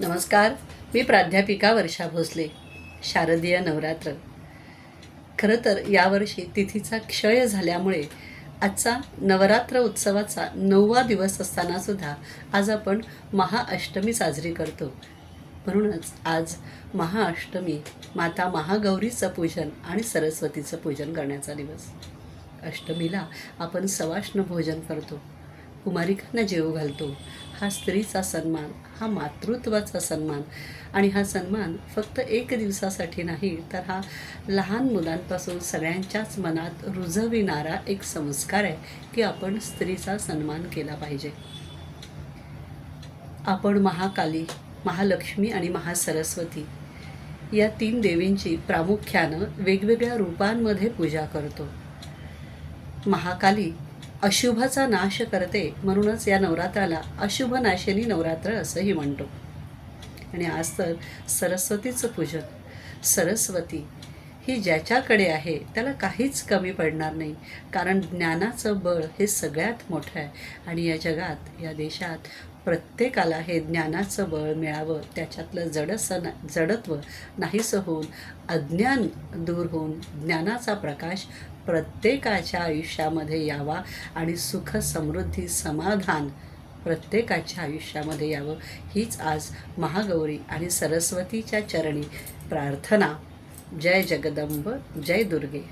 नमस्कार मी प्राध्यापिका वर्षा भोसले शारदीय नवरात्र. खरं तर यावर्षी तिथीचा क्षय झाल्यामुळे आजचा नवरात्र उत्सवाचा नववा दिवस असतानासुद्धा आज आपण महाअष्टमी साजरी करतो. म्हणूनच आज महाअष्टमी माता महागौरीचं पूजन आणि सरस्वतीचं पूजन करण्याचा दिवस. अष्टमीला आपण सवाष्ण भोजन करतो. कुमारिकांना जेव घालतो. हा स्त्रीचा सन्मान हा मातृत्वाचा सन्मान आणि हा सन्मान फक्त एक दिवसासाठी नाही तर हा लहान मुलांपासून सगळ्यांच्याच मनात रुजविणारा एक संस्कार आहे की आपण स्त्रीचा सन्मान केला पाहिजे. आपण महाकाली महालक्ष्मी आणि महासरस्वती या तीन देवींची प्रामुख्यानं वेगवेगळ्या रूपांमध्ये पूजा करतो. महाकाली अशुभाचा नाश करते म्हणूनच या नवरात्राला अशुभ नाशिनी नवरात्र असंही म्हणतो. आणि आज तर सरस्वतीचं पूजन. सरस्वती ही ज्याच्याकडे आहे त्याला काहीच कमी पडणार नाही. कारण ज्ञानाचं बळ हे सगळ्यात मोठं आहे. आणि या जगात या देशात प्रत्येकाला हे ज्ञानाचं बळ मिळावं त्याच्यातलं जडसं ना जडत्व नाहीसं होऊन अज्ञान दूर होऊन ज्ञानाचा प्रकाश प्रत्येकाच्या आयुष्यामध्ये यावा आणि सुख समृद्धी समाधान प्रत्येकाच्या आयुष्यामध्ये यावं. हीच आज महागौरी आणि सरस्वतीच्या चरणी प्रार्थना जय जगदंब जय दुर्गे